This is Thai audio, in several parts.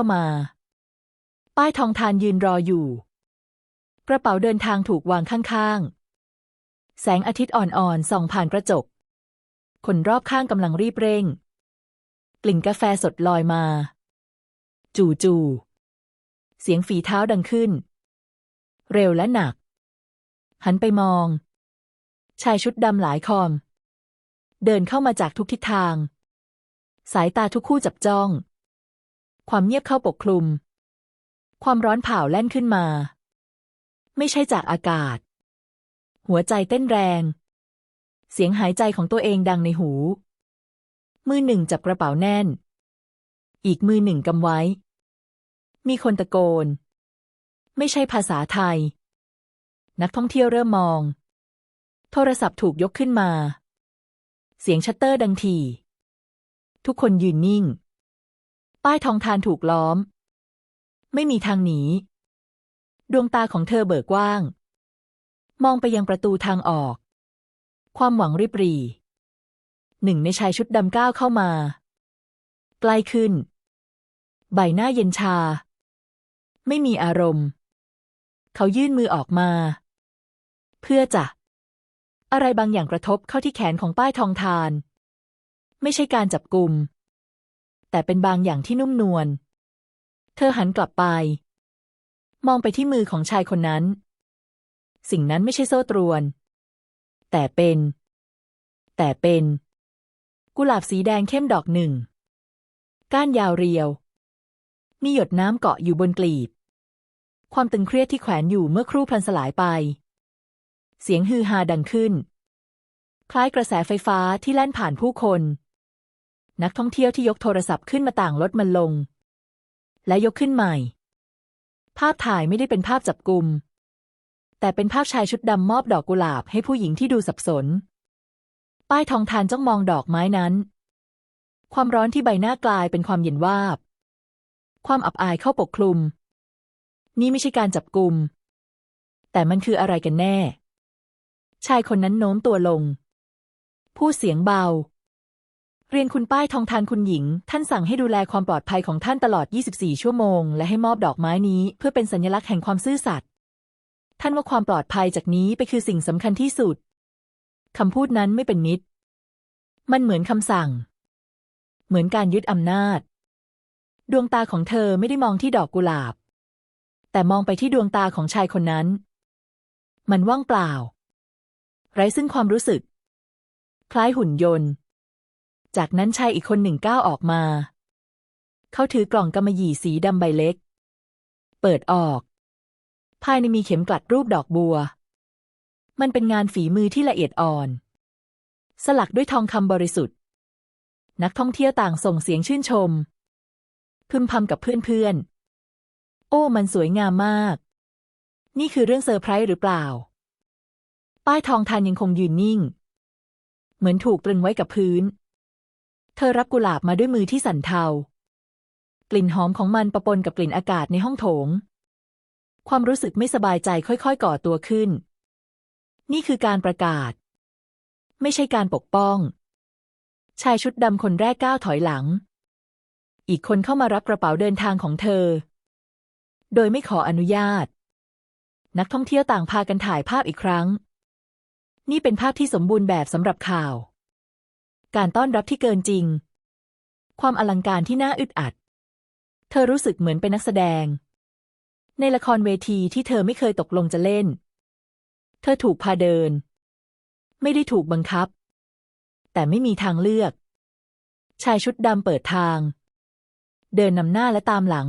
ามา ป้ายทองทานยืนรออยู่ กระเป๋าเดินทางถูกวางข้างๆ แสงอาทิตย์อ่อนๆส่องผ่านกระจก คนรอบข้างกำลังรีบเร่ง กลิ่นกาแฟสดลอยมา จู่ๆเสียงฝีเท้าดังขึ้น เร็วและหนัก หันไปมอง ชายชุดดำหลายคอม เดินเข้ามาจากทุกทิศทาง สายตาทุกคู่จับจ้อง ความเงียบเข้าปกคลุม ความร้อนเผาแล่นขึ้นมา ไม่ใช่จากอากาศ หัวใจเต้นแรง เสียงหายใจของตัวเองดังในหู มือหนึ่งจับกระเป๋าแน่น อีกมือหนึ่งกำไว้ มีคนตะโกน ไม่ใช่ภาษาไทย นักท่องเที่ยวเริ่มมอง โทรศัพท์ถูกยกขึ้นมา เสียงชัตเตอร์ดังถี่ทุกคนยืนนิ่ง ป้ายทองทานถูกล้อม ไม่มีทางหนี ดวงตาของเธอเบิกกว้าง มองไปยังประตูทางออก ความหวังริบรี หนึ่งในชายชุดดำก้าวเข้ามา ใกล้ขึ้น ใบหน้าเย็นชา ไม่มีอารมณ์ เขายื่นมือออกมา เพื่อจะ อะไรบางอย่างกระทบเข้าที่แขนของป้ายทองทาน ไม่ใช่การจับกลุ่ม แต่เป็นบางอย่างที่นุ่มนวล เธอหันกลับไป มองไปที่มือของชายคนนั้น สิ่งนั้นไม่ใช่โซ่ตรวน แต่เป็น แต่เป็น กุหลาบสีแดงเข้มดอกหนึ่ง ก้านยาวเรียว มีหยดน้ำเกาะอยู่บนกลีบ ความตึงเครียดที่แขวนอยู่เมื่อครู่พลันสลายไป เสียงฮือฮาดังขึ้น คล้ายกระแสไฟฟ้าที่แล่นผ่านผู้คน นักท่องเที่ยวที่ยกโทรศัพท์ขึ้นมาต่างลดมันลง และยกขึ้นใหม่ ภาพถ่ายไม่ได้เป็นภาพจับกลุ่มแต่เป็นภาพชายชุดดำมอบดอกกุหลาบให้ผู้หญิงที่ดูสับสน ป้ายทองทานจ้องมองดอกไม้นั้น ความร้อนที่ใบหน้ากลายเป็นความเย็นวาบ ความอับอายเข้าปกคลุม นี่ไม่ใช่การจับกลุ่มแต่มันคืออะไรกันแน่ ชายคนนั้นโน้มตัวลงพูดเสียงเบา เรียนคุณป้ายทองทานคุณหญิง ท่านสั่งให้ดูแลความปลอดภัยของท่านตลอด 24 ชั่วโมง และให้มอบดอกไม้นี้เพื่อเป็นสัญลักษณ์แห่งความซื่อสัตย์ท่านว่าความปลอดภัยจากนี้ไปคือสิ่งสำคัญที่สุดคำพูดนั้นไม่เป็นมิตร มันเหมือนคำสั่ง เหมือนการยึดอำนาจ ดวงตาของเธอไม่ได้มองที่ดอกกุหลาบ แต่มองไปที่ดวงตาของชายคนนั้น มันว่างเปล่า ไร้ซึ่งความรู้สึก คล้ายหุ่นยนต์ จากนั้นชายอีกคนหนึ่งก้าวออกมา เขาถือกล่องกำมะหยี่สีดำใบเล็ก เปิดออก ภายในมีเข็มกลัดรูปดอกบัว มันเป็นงานฝีมือที่ละเอียดอ่อน สลักด้วยทองคำบริสุทธิ์ นักท่องเที่ยวต่างส่งเสียงชื่นชม พึมพำกับเพื่อนๆ โอ้ มันสวยงามมาก นี่คือเรื่องเซอร์ไพรส์หรือเปล่า ป้ายทองทานยังคงยืนนิ่ง เหมือนถูกตรึงไว้กับพื้น เธอรับกุหลาบมาด้วยมือที่สั่นเทา กลิ่นหอมของมันปะปนกับกลิ่นอากาศในห้องโถง ความรู้สึกไม่สบายใจค่อยๆ ก่อตัวขึ้น นี่คือการประกาศ ไม่ใช่การปกป้อง ชายชุดดำคนแรกก้าวถอยหลัง อีกคนเข้ามารับกระเป๋าเดินทางของเธอ โดยไม่ขออนุญาต นักท่องเที่ยวต่างพากันถ่ายภาพอีกครั้ง นี่เป็นภาพที่สมบูรณ์แบบสำหรับข่าว การต้อนรับที่เกินจริง ความอลังการที่น่าอึดอัด เธอรู้สึกเหมือนเป็นนักแสดง ในละครเวทีที่เธอไม่เคยตกลงจะเล่น เธอถูกพาเดิน ไม่ได้ถูกบังคับ แต่ไม่มีทางเลือก ชายชุดดำเปิดทาง เดินนำหน้าและตามหลัง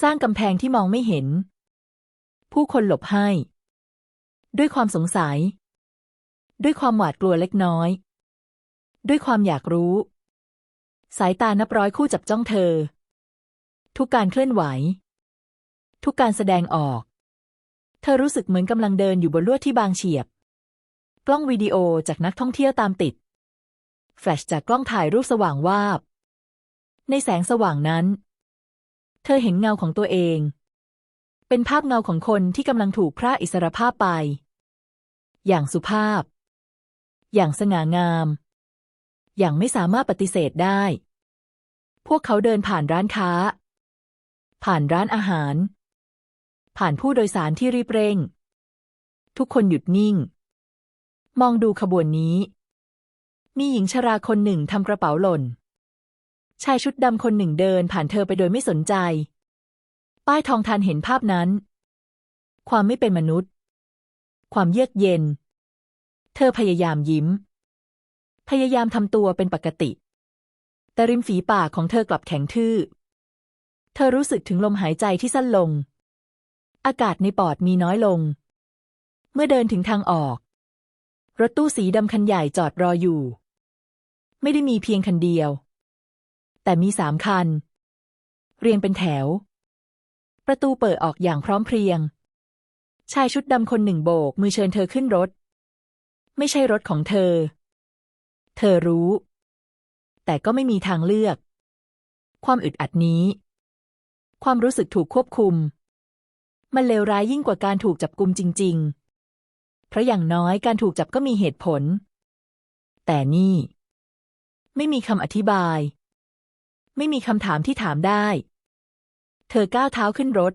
สร้างกำแพงที่มองไม่เห็น ผู้คนหลบให้ ด้วยความสงสัย ด้วยความหวาดกลัวเล็กน้อย ด้วยความอยากรู้ สายตานับร้อยคู่จับจ้องเธอ ทุกการเคลื่อนไหว ทุกการแสดงออก เธอรู้สึกเหมือนกำลังเดินอยู่บนลวดที่บางเฉียบ กล้องวิดีโอจากนักท่องเที่ยวตามติด แฟลชจากกล้องถ่ายรูปสว่างวาบ ในแสงสว่างนั้น เธอเห็นเงาของตัวเอง เป็นภาพเงาของคนที่กำลังถูกพระอิสรภาพไป อย่างสุภาพ อย่างสง่างาม อย่างไม่สามารถปฏิเสธได้ พวกเขาเดินผ่านร้านค้า ผ่านร้านอาหาร ผ่านผู้โดยสารที่รีบเร่ง ทุกคนหยุดนิ่ง มองดูขบวนนี้ มีหญิงชราคนหนึ่งทำกระเป๋าหล่น ชายชุดดำคนหนึ่งเดินผ่านเธอไปโดยไม่สนใจ ป้ายทองทานเห็นภาพนั้น ความไม่เป็นมนุษย์ ความเยือกเย็น เธอพยายามยิ้ม พยายามทำตัวเป็นปกติ แต่ริมฝีปากของเธอกลับแข็งทื่อ เธอรู้สึกถึงลมหายใจที่สั้นลง อากาศในปอดมีน้อยลง เมื่อเดินถึงทางออก รถตู้สีดำคันใหญ่จอดรออยู่ ไม่ได้มีเพียงคันเดียว แต่มีสามคัน เรียงเป็นแถว ประตูเปิดออกอย่างพร้อมเพรียง ชายชุดดำคนหนึ่งโบกมือเชิญเธอขึ้นรถ ไม่ใช่รถของเธอ เธอรู้ แต่ก็ไม่มีทางเลือก ความอึดอัดนี้ ความรู้สึกถูกควบคุม มันเลวร้ายยิ่งกว่าการถูกจับกุมจริง ๆ เพราะอย่างน้อยการถูกจับก็มีเหตุผล แต่นี่ ไม่มีคำอธิบาย ไม่มีคำถามที่ถามได้ เธอก้าวเท้าขึ้นรถ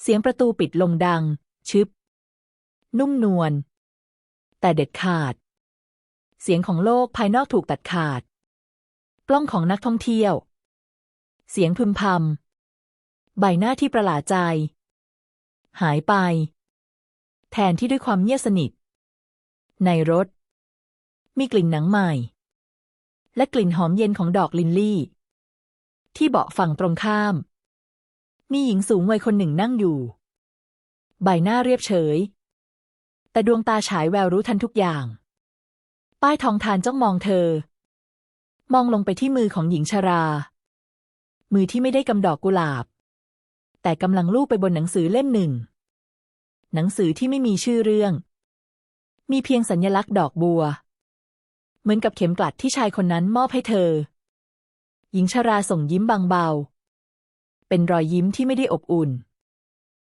เสียงประตูปิดลงดัง ชึบ นุ่มนวลแต่เด็ดขาด เสียงของโลกภายนอกถูกตัดขาด กล้องของนักท่องเที่ยว เสียงพึมพำ ใบหน้าที่ประหลาดใจ หายไป แทนที่ด้วยความเงียบสนิท ในรถ มีกลิ่นหนังใหม่ และกลิ่นหอมเย็นของดอกลินลี่ ที่เบาะฝั่งตรงข้าม มีหญิงสูงวัยคนหนึ่งนั่งอยู่ ใบหน้าเรียบเฉย แต่ดวงตาฉายแววรู้ทันทุกอย่าง ป้ายทองทานจ้องมองเธอ มองลงไปที่มือของหญิงชรา มือที่ไม่ได้กำดอกกุหลาบ แต่กำลังลูบไปบนหนังสือเล่มหนึ่ง หนังสือที่ไม่มีชื่อเรื่อง มีเพียงสัญลักษณ์ดอกบัว เหมือนกับเข็มกลัดที่ชายคนนั้นมอบให้เธอ หญิงชราส่งยิ้มบางเบา เป็นรอยยิ้มที่ไม่ได้อบอุ่น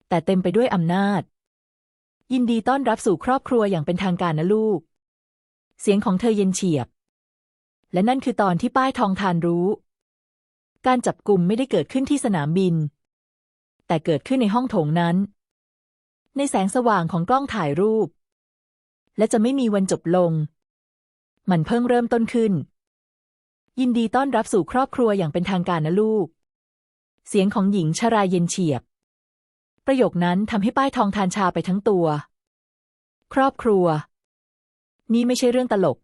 แต่เต็มไปด้วยอำนาจ ยินดีต้อนรับสู่ครอบครัวอย่างเป็นทางการนะลูก เสียงของเธอเย็นเฉียบ และนั่นคือตอนที่ป้ายทองทานรู้ การจับกลุ่มไม่ได้เกิดขึ้นที่สนามบิน แต่เกิดขึ้นในห้องโถงนั้น ในแสงสว่างของกล้องถ่ายรูป และจะไม่มีวันจบลง มันเพิ่งเริ่มต้นขึ้น ยินดีต้อนรับสู่ครอบครัวอย่างเป็นทางการนะลูก เสียงของหญิงชราเย็นเฉียบ ประโยคนั้นทำให้ป้ายทองทานชาไปทั้งตัว ครอบครัว นี่ไม่ใช่เรื่องตลก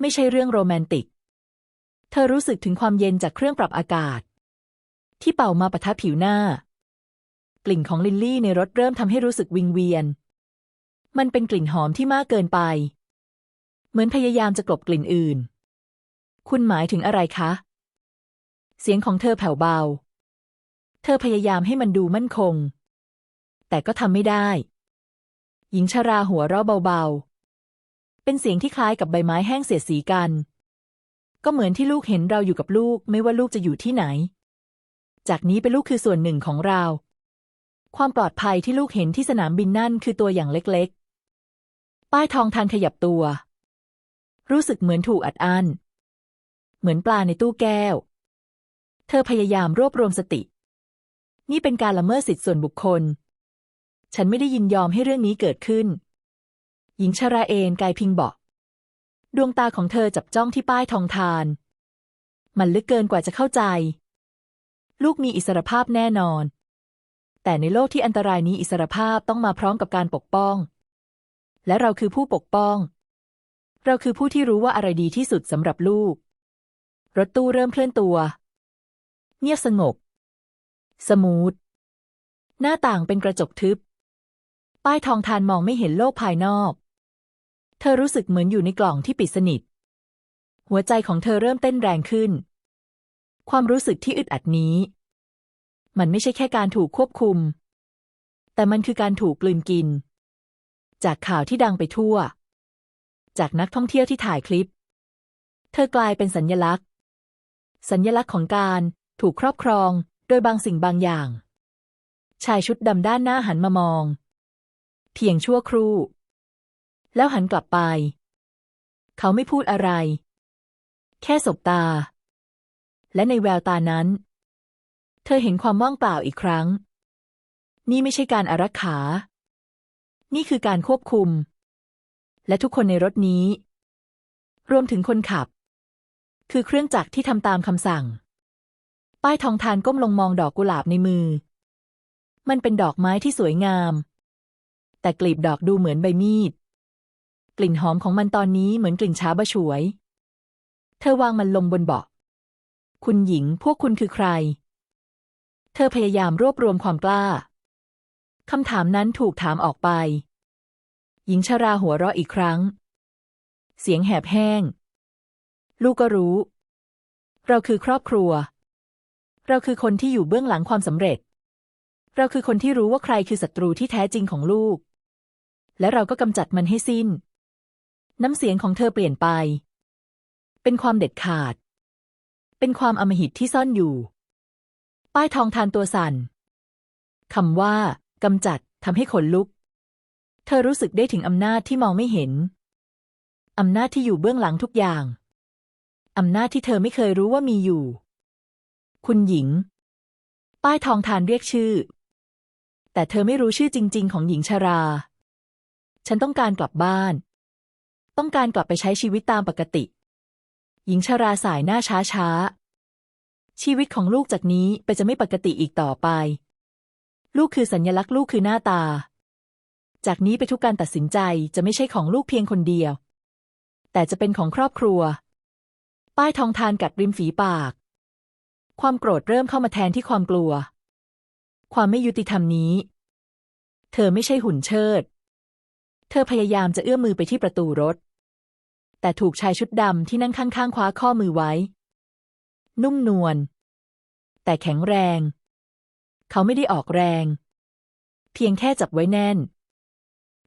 ไม่ใช่เรื่องโรแมนติก เธอรู้สึกถึงความเย็นจากเครื่องปรับอากาศ ที่เป่ามาปะทะผิวหน้า กลิ่นของลินลี่ในรถเริ่มทำให้รู้สึกวิงเวียน มันเป็นกลิ่นหอมที่มากเกินไป เหมือนพยายามจะกลบกลิ่นอื่น คุณหมายถึงอะไรคะ เสียงของเธอแผ่วเบา เธอพยายามให้มันดูมั่นคง แต่ก็ทำไม่ได้ หญิงชราหัวเราะเบาๆ เป็นเสียงที่คล้ายกับใบไม้แห้งเสียดสีกัน ก็เหมือนที่ลูกเห็นเราอยู่กับลูก ไม่ว่าลูกจะอยู่ที่ไหน จากนี้เป็นลูกคือส่วนหนึ่งของเรา ความปลอดภัยที่ลูกเห็นที่สนามบินนั่นคือตัวอย่างเล็กๆ ป้ายทองทานขยับตัว รู้สึกเหมือนถูกอัดอั้น เหมือนปลาในตู้แก้ว เธอพยายามรวบรวมสติ นี่เป็นการละเมิดสิทธิส่วนบุคคล ฉันไม่ได้ยินยอมให้เรื่องนี้เกิดขึ้น หญิงชราเอนกายพิงบาะดวงตาของเธอจับจ้องที่ป้ายทองทาน มันลึกเกินกว่าจะเข้าใจ ลูกมีอิสรภาพแน่นอน แต่ในโลกที่อันตรายนี้อิสรภาพต้องมาพร้อมกับการปกป้อง และเราคือผู้ปกป้อง เราคือผู้ที่รู้ว่าอะไรดีที่สุดสำหรับลูก รถตู้เริ่มเคลื่อนตัว เงียบสงบ สมูท หน้าต่างเป็นกระจกทึบ ป้ายทองทานมองไม่เห็นโลกภายนอก เธอรู้สึกเหมือนอยู่ในกล่องที่ปิดสนิท หัวใจของเธอเริ่มเต้นแรงขึ้น ความรู้สึกที่อึดอัดนี้ มันไม่ใช่แค่การถูกควบคุม แต่มันคือการถูกกลืนกิน จากข่าวที่ดังไปทั่ว จากนักท่องเที่ยวที่ถ่ายคลิป เธอกลายเป็นสัญญลักษณ์ สัญญลักษณ์ของการถูกครอบครองโดยบางสิ่งบางอย่าง ชายชุดดำด้านหน้าหันมามอง เพียงชั่วครู่ แล้วหันกลับไป เขาไม่พูดอะไร แค่สบตา และในแววตานั้น เธอเห็นความว่างเปล่าอีกครั้ง นี่ไม่ใช่การอารักขา นี่คือการควบคุม และทุกคนในรถนี้ รวมถึงคนขับ คือเครื่องจักรที่ทำตามคำสั่ง ป้ายทองทานก้มลงมองดอกกุหลาบในมือ มันเป็นดอกไม้ที่สวยงามแต่กลีบดอกดูเหมือนใบมีด กลิ่นหอมของมันตอนนี้เหมือนกลิ่นช้าบะฉวย เธอวางมันลงบนเบาะ คุณหญิงพวกคุณคือใคร เธอพยายามรวบรวมความกล้า คำถามนั้นถูกถามออกไป หญิงชราหัวเราะอีกครั้ง เสียงแหบแห้ง ลูกก็รู้ เราคือครอบครัว เราคือคนที่อยู่เบื้องหลังความสำเร็จ เราคือคนที่รู้ว่าใครคือศัตรูที่แท้จริงของลูกและเราก็กำจัดมันให้สิ้น น้ำเสียงของเธอเปลี่ยนไป เป็นความเด็ดขาด เป็นความอำมหิตที่ซ่อนอยู่ ป้ายทองทานตัวสั่นคำว่ากำจัดทำให้ขนลุก เธอรู้สึกได้ถึงอำนาจที่มองไม่เห็น อำนาจที่อยู่เบื้องหลังทุกอย่าง อำนาจที่เธอไม่เคยรู้ว่ามีอยู่ คุณหญิง ป้ายทองทานเรียกชื่อ แต่เธอไม่รู้ชื่อจริง ๆ ของหญิงชรา ฉันต้องการกลับบ้าน ต้องการกลับไปใช้ชีวิตตามปกติ หญิงชราสายหน้าช้าช้า ชีวิตของลูกจากนี้ไปจะไม่ปกติอีกต่อไป ลูกคือสัญญลักษณ์ลูกคือหน้าตา จากนี้ไปทุกการตัดสินใจจะไม่ใช่ของลูกเพียงคนเดียว แต่จะเป็นของครอบครัว ป้ายทองทานกัดริมฝีปาก ความโกรธเริ่มเข้ามาแทนที่ความกลัว ความไม่ยุติธรรมนี้ เธอไม่ใช่หุ่นเชิดเธอพยายามจะเอื้อมมือไปที่ประตูรถ แต่ถูกชายชุดดำที่นั่งข้างๆคว้าข้อมือไว้ นุ่มนวลแต่แข็งแรง เขาไม่ได้ออกแรง เพียงแค่จับไว้แน่น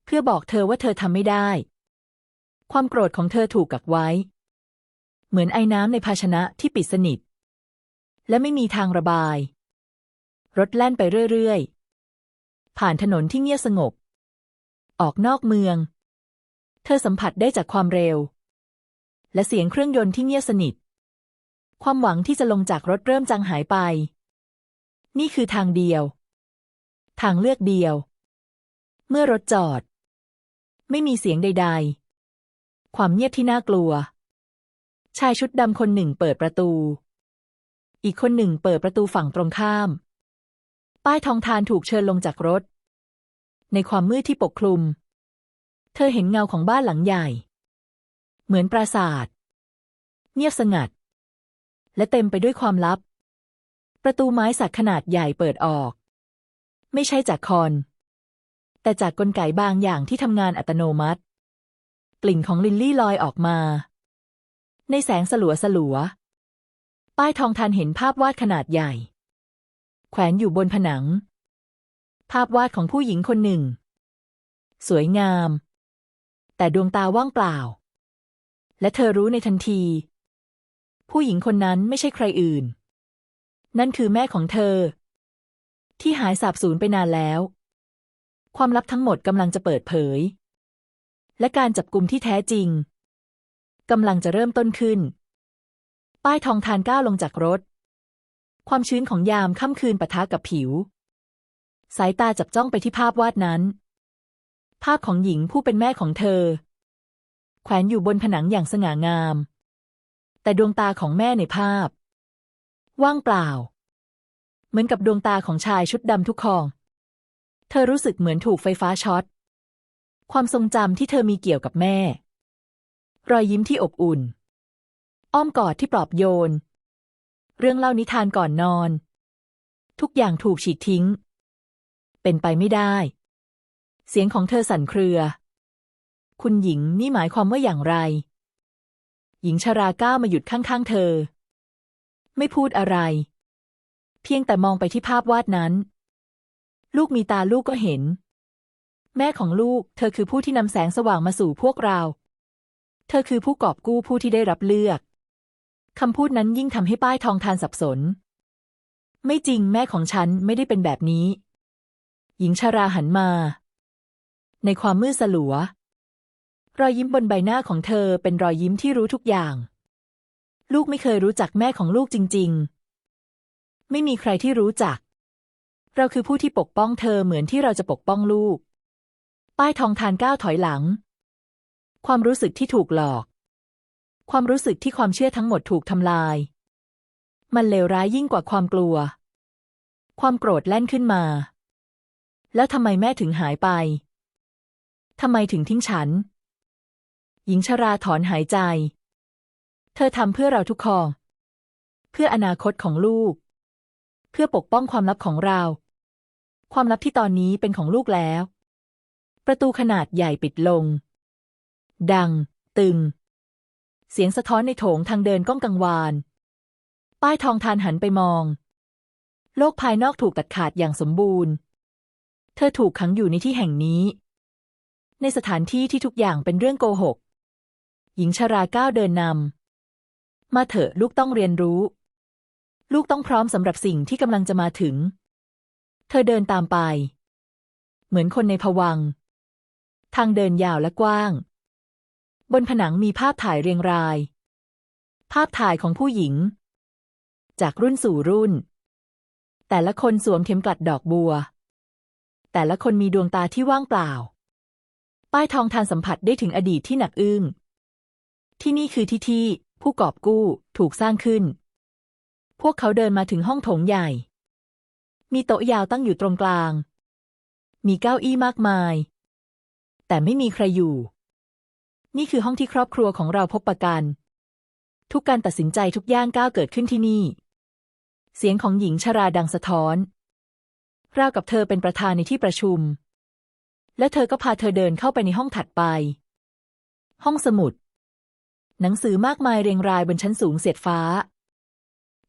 เพื่อบอกเธอว่าเธอทำไม่ได้ ความโกรธของเธอถูกกักไว้ เหมือนไอ้น้ำในภาชนะที่ปิดสนิท และไม่มีทางระบาย รถแล่นไปเรื่อยๆ ผ่านถนนที่เงียบสงบ ออกนอกเมือง เธอสัมผัสได้จากความเร็ว และเสียงเครื่องยนต์ที่เงียบสนิท ความหวังที่จะลงจากรถเริ่มจางหายไป นี่คือทางเดียว ทางเลือกเดียว เมื่อรถจอด ไม่มีเสียงใด ๆ ความเงียบที่น่ากลัว ชายชุดดำคนหนึ่งเปิดประตู อีกคนหนึ่งเปิดประตูฝั่งตรงข้าม ป้ายทองทานถูกเชิญลงจากรถ ในความมืดที่ปกคลุม เธอเห็นเงาของบ้านหลังใหญ่ เหมือนปราสาท เงียบสงัด และเต็มไปด้วยความลับ ประตูไม้สักขนาดใหญ่เปิดออก ไม่ใช่จากคอน แต่จากกลไกบางอย่างที่ทำงานอัตโนมัติ กลิ่นของลินลี่ลอยออกมา ในแสงสลัวสลัว ป้ายทองทันเห็นภาพวาดขนาดใหญ่ แขวนอยู่บนผนัง ภาพวาดของผู้หญิงคนหนึ่ง สวยงาม แต่ดวงตาว่างเปล่า และเธอรู้ในทันที ผู้หญิงคนนั้นไม่ใช่ใครอื่น นั่นคือแม่ของเธอ ที่หายสาบสูญไปนานแล้ว ความลับทั้งหมดกำลังจะเปิดเผย และการจับกลุ่มที่แท้จริงกำลังจะเริ่มต้นขึ้น ป้ายทองทานก้าวลงจากรถ ความชื้นของยามค่ำคืนปะทะกับผิว สายตาจับจ้องไปที่ภาพวาดนั้น ภาพของหญิงผู้เป็นแม่ของเธอ แขวนอยู่บนผนังอย่างสง่างาม แต่ดวงตาของแม่ในภาพ ว่างเปล่า เหมือนกับดวงตาของชายชุดดำทุกคอง เธอรู้สึกเหมือนถูกไฟฟ้าช็อต ความทรงจำที่เธอมีเกี่ยวกับแม่ รอยยิ้มที่อบอุ่น อ้อมกอดที่ปลอบโยน เรื่องเล่านิทานก่อนนอน ทุกอย่างถูกฉีกทิ้ง เป็นไปไม่ได้ เสียงของเธอสั่นเครือ คุณหญิงนี่หมายความว่าอย่างไร หญิงชราก้าวมาหยุดข้างๆ เธอ ไม่พูดอะไร เพียงแต่มองไปที่ภาพวาดนั้น ลูกมีตาลูกก็เห็น แม่ของลูก เธอคือผู้ที่นำแสงสว่างมาสู่พวกเรา เธอคือผู้กอบกู้ผู้ที่ได้รับเลือกคำพูดนั้นยิ่งทำให้ป้ายทองทานสับสน ไม่จริงแม่ของฉันไม่ได้เป็นแบบนี้ หญิงชาราหันมา ในความมืดสลัว รอยยิ้มบนใบหน้าของเธอเป็นรอยยิ้มที่รู้ทุกอย่าง ลูกไม่เคยรู้จักแม่ของลูกจริง ๆ ไม่มีใครที่รู้จัก เราคือผู้ที่ปกป้องเธอเหมือนที่เราจะปกป้องลูก ป้ายทองทานก้าวถอยหลัง ความรู้สึกที่ถูกหลอก ความรู้สึกที่ความเชื่อทั้งหมดถูกทำลาย มันเลวร้ายยิ่งกว่าความกลัว ความโกรธแล่นขึ้นมา แล้วทำไมแม่ถึงหายไปทำไมถึงทิ้งฉัน หญิงชราถอนหายใจ เธอทำเพื่อเราทุกคองเพื่ออนาคตของลูก เพื่อปกป้องความลับของเรา ความลับที่ตอนนี้เป็นของลูกแล้ว ประตูขนาดใหญ่ปิดลง ดัง ตึง เสียงสะท้อนในโถงทางเดินก้องกังวาน ป้ายทองทานหันไปมอง โลกภายนอกถูกตัดขาดอย่างสมบูรณ์ เธอถูกขังอยู่ในที่แห่งนี้ ในสถานที่ที่ทุกอย่างเป็นเรื่องโกหก หญิงชราก้าวเดินนำ มาเถอะลูกต้องเรียนรู้ ลูกต้องพร้อมสำหรับสิ่งที่กำลังจะมาถึง เธอเดินตามไป เหมือนคนในภวัง ทางเดินยาวและกว้าง บนผนังมีภาพถ่ายเรียงราย ภาพถ่ายของผู้หญิง จากรุ่นสู่รุ่น แต่ละคนสวมเข็มกลัดดอกบัว แต่ละคนมีดวงตาที่ว่างเปล่า ป้ายทองทานสัมผัสได้ถึงอดีตที่หนักอึ้ง ที่นี่คือที่ที่ ผู้กอบกู้ถูกสร้างขึ้น พวกเขาเดินมาถึงห้องโถงใหญ่ มีโต๊ะยาวตั้งอยู่ตรงกลาง มีเก้าอี้มากมาย แต่ไม่มีใครอยู่ นี่คือห้องที่ครอบครัวของเราพบประกัน ทุกการตัดสินใจทุกย่างก้าวเกิดขึ้นที่นี่ เสียงของหญิงชราดังสะท้อนราวกับเธอเป็นประธานในที่ประชุม และเธอก็พาเธอเดินเข้าไปในห้องถัดไป ห้องสมุด หนังสือมากมายเรียงรายบนชั้นสูงเสียดฟ้า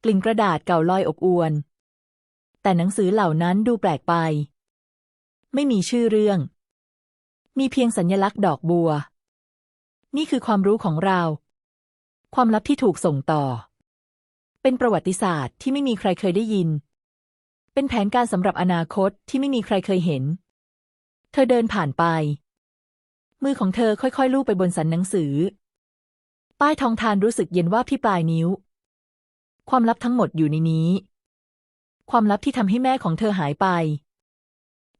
กลิ่นกระดาษเก่าลอยอบอวน แต่หนังสือเหล่านั้นดูแปลกไป ไม่มีชื่อเรื่อง มีเพียงสัญลักษณ์ดอกบัว นี่คือความรู้ของเรา ความลับที่ถูกส่งต่อ เป็นประวัติศาสตร์ที่ไม่มีใครเคยได้ยิน เป็นแผนการสำหรับอนาคตที่ไม่มีใครเคยเห็น เธอเดินผ่านไปมือของเธอค่อยๆ ลูบไปบนสันหนังสือ ป้ายทองทานรู้สึกเย็นว่าที่ปลายนิ้ว ความลับทั้งหมดอยู่ในนี้ ความลับที่ทำให้แม่ของเธอหายไป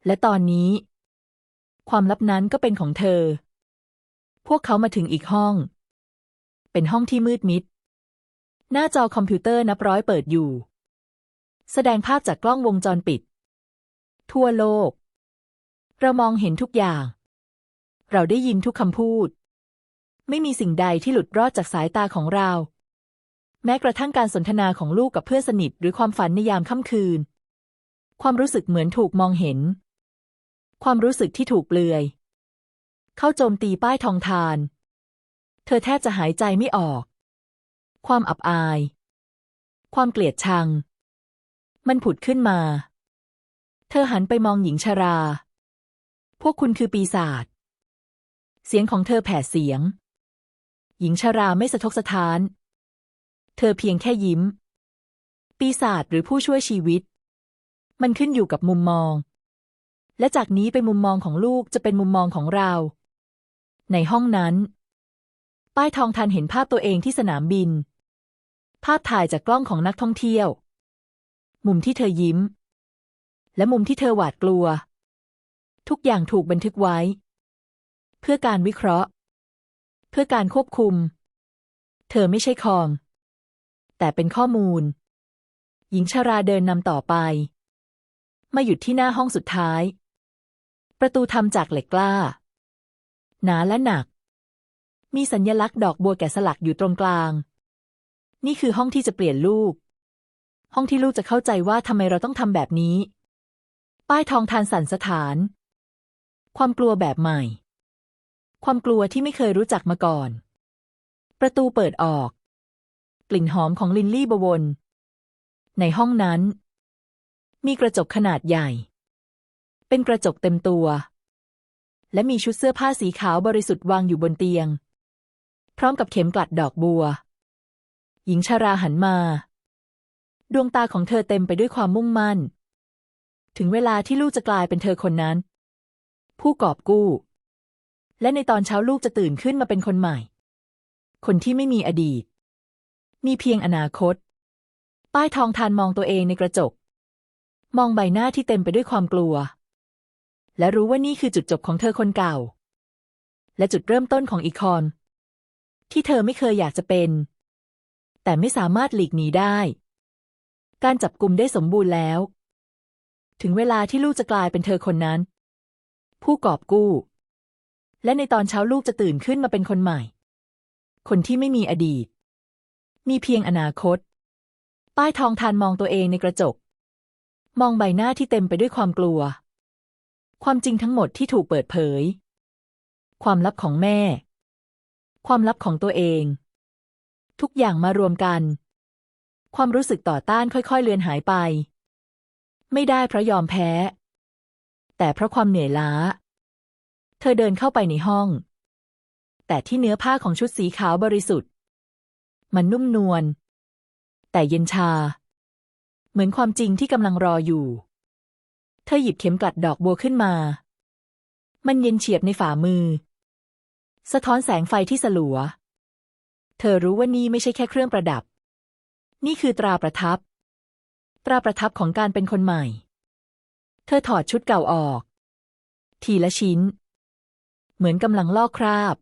และตอนนี้ ความลับนั้นก็เป็นของเธอ พวกเขามาถึงอีกห้อง เป็นห้องที่มืดมิด หน้าจอคอมพิวเตอร์นับร้อยเปิดอยู่ แสดงภาพจากกล้องวงจรปิด ทั่วโลก เรามองเห็นทุกอย่าง เราได้ยินทุกคำพูด ไม่มีสิ่งใดที่หลุดรอดจากสายตาของเรา แม้กระทั่งการสนทนาของลูกกับเพื่อนสนิทหรือความฝันในยามค่ำคืน ความรู้สึกเหมือนถูกมองเห็น ความรู้สึกที่ถูกเปลือย เข้าโจมตีป้ายทองทาน เธอแทบจะหายใจไม่ออก ความอับอาย ความเกลียดชัง มันผุดขึ้นมา เธอหันไปมองหญิงชรา พวกคุณคือปีศาจเสียงของเธอแผดเสียง หญิงชราไม่สะทกสะท้าน เธอเพียงแค่ยิ้ม ปีศาจหรือผู้ช่วยชีวิต มันขึ้นอยู่กับมุมมอง และจากนี้ไปมุมมองของลูกจะเป็นมุมมองของเรา ในห้องนั้น ป้ายทองทันเห็นภาพตัวเองที่สนามบิน ภาพถ่ายจากกล้องของนักท่องเที่ยว มุมที่เธอยิ้ม และมุมที่เธอหวาดกลัว ทุกอย่างถูกบันทึกไว้ เพื่อการวิเคราะห์ พื่อการควบคุม เธอไม่ใช่คอง แต่เป็นข้อมูล หญิงชาราเดินนำต่อไป มาหยุดที่หน้าห้องสุดท้าย ประตูทำจากเหล็กกล้า หนาและหนัก มีสัญลักษณ์ดอกบัวแกะสลักอยู่ตรงกลาง นี่คือห้องที่จะเปลี่ยนลูก ห้องที่ลูกจะเข้าใจว่าทำไมเราต้องทำแบบนี้ ป้ายทองทานสันสถาน ความกลัวแบบใหม่ ความกลัวที่ไม่เคยรู้จักมาก่อน ประตูเปิดออก กลิ่นหอมของลินลี่บวน ในห้องนั้น มีกระจกขนาดใหญ่ เป็นกระจกเต็มตัว และมีชุดเสื้อผ้าสีขาวบริสุทธิ์วางอยู่บนเตียง พร้อมกับเข็มกลัดดอกบัว หญิงชาราหันมา ดวงตาของเธอเต็มไปด้วยความมุ่งมั่น ถึงเวลาที่ลูกจะกลายเป็นเธอคนนั้น ผู้กอบกู้ และในตอนเช้าลูกจะตื่นขึ้นมาเป็นคนใหม่ คนที่ไม่มีอดีต มีเพียงอนาคต ป้ายทองทานมองตัวเองในกระจก มองใบหน้าที่เต็มไปด้วยความกลัว และรู้ว่านี่คือจุดจบของเธอคนเก่า และจุดเริ่มต้นของอีคอน ที่เธอไม่เคยอยากจะเป็น แต่ไม่สามารถหลีกหนีได้ การจับกลุ่มได้สมบูรณ์แล้ว ถึงเวลาที่ลูกจะกลายเป็นเธอคนนั้น ผู้กอบกู้ และในตอนเช้าลูกจะตื่นขึ้นมาเป็นคนใหม่ คนที่ไม่มีอดีต มีเพียงอนาคต ป้ายทองทานมองตัวเองในกระจก มองใบหน้าที่เต็มไปด้วยความกลัว ความจริงทั้งหมดที่ถูกเปิดเผย ความลับของแม่ ความลับของตัวเอง ทุกอย่างมารวมกัน ความรู้สึกต่อต้านค่อยๆเลือนหายไป ไม่ได้เพราะยอมแพ้ แต่เพราะความเหนื่อยล้า ธอเดินเข้าไปในห้อง แต่ที่เนื้อผ้าของชุดสีขาวบริสุทธิ์ มันนุ่มนวล แต่เย็นชา เหมือนความจริงที่กำลังรออยู่ เธอหยิบเข็มกลัดดอกบัวขึ้นมา มันเย็นเฉียบในฝ่ามือ สะท้อนแสงไฟที่สลัว เธอรู้ว่านี่ไม่ใช่แค่เครื่องประดับ นี่คือตราประทับ ตราประทับของการเป็นคนใหม่ เธอถอดชุดเก่าออก ทีละชิ้น เหมือนกำลังลอกคราบ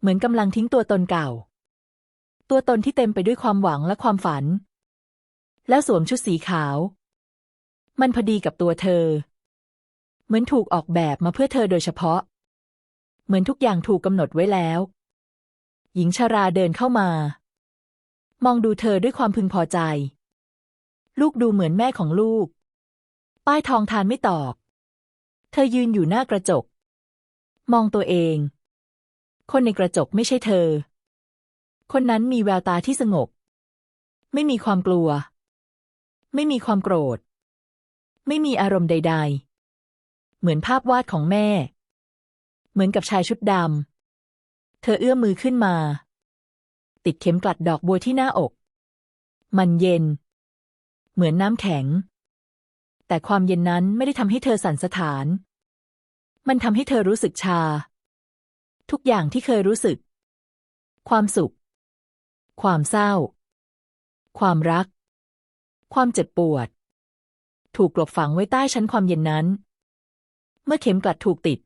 เหมือนกำลังทิ้งตัวตนเก่า ตัวตนที่เต็มไปด้วยความหวังและความฝัน แล้วสวมชุดสีขาว มันพอดีกับตัวเธอ เหมือนถูกออกแบบมาเพื่อเธอโดยเฉพาะ เหมือนทุกอย่างถูกกำหนดไว้แล้ว หญิงชาราเดินเข้ามา มองดูเธอด้วยความพึงพอใจ ลูกดูเหมือนแม่ของลูก ป้ายทองทานไม่ตอบเธอยืนอยู่หน้ากระจก มองตัวเอง คนในกระจกไม่ใช่เธอ คนนั้นมีแววตาที่สงบ ไม่มีความกลัว ไม่มีความโกรธ ไม่มีอารมณ์ใด ๆ เหมือนภาพวาดของแม่ เหมือนกับชายชุดดำ เธอเอื้อมมือขึ้นมา ติดเข็มกลัดดอกบัวที่หน้าอก มันเย็น เหมือนน้ำแข็ง แต่ความเย็นนั้นไม่ได้ทำให้เธอสั่นสะท้าน มันทำให้เธอรู้สึกชา ทุกอย่างที่เคยรู้สึก ความสุข ความเศร้า ความรัก ความเจ็บปวด ถูกกลบฝังไว้ใต้ชั้นความเย็นนั้น เมื่อเข็มกลัดถูกติด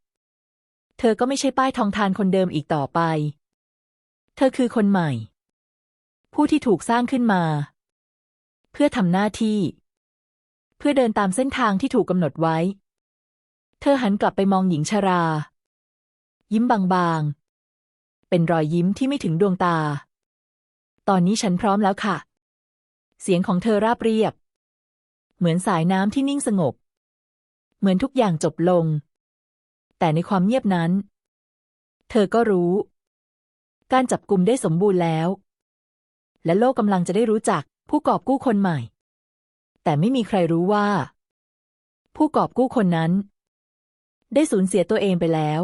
เธอก็ไม่ใช่ป้ายทองทานคนเดิมอีกต่อไป เธอคือคนใหม่ ผู้ที่ถูกสร้างขึ้นมา เพื่อทำหน้าที่ เพื่อเดินตามเส้นทางที่ถูกกำหนดไว้ เธอหันกลับไปมองหญิงชรา ยิ้มบางๆ เป็นรอยยิ้มที่ไม่ถึงดวงตา ตอนนี้ฉันพร้อมแล้วค่ะ เสียงของเธอราบเรียบ เหมือนสายน้ำที่นิ่งสงบ เหมือนทุกอย่างจบลง แต่ในความเงียบนั้น เธอก็รู้ การจับกลุ่มได้สมบูรณ์แล้ว และโลกกำลังจะได้รู้จักผู้กอบกู้คนใหม่ แต่ไม่มีใครรู้ว่า ผู้กอบกู้คนนั้น ได้สูญเสียตัวเองไปแล้ว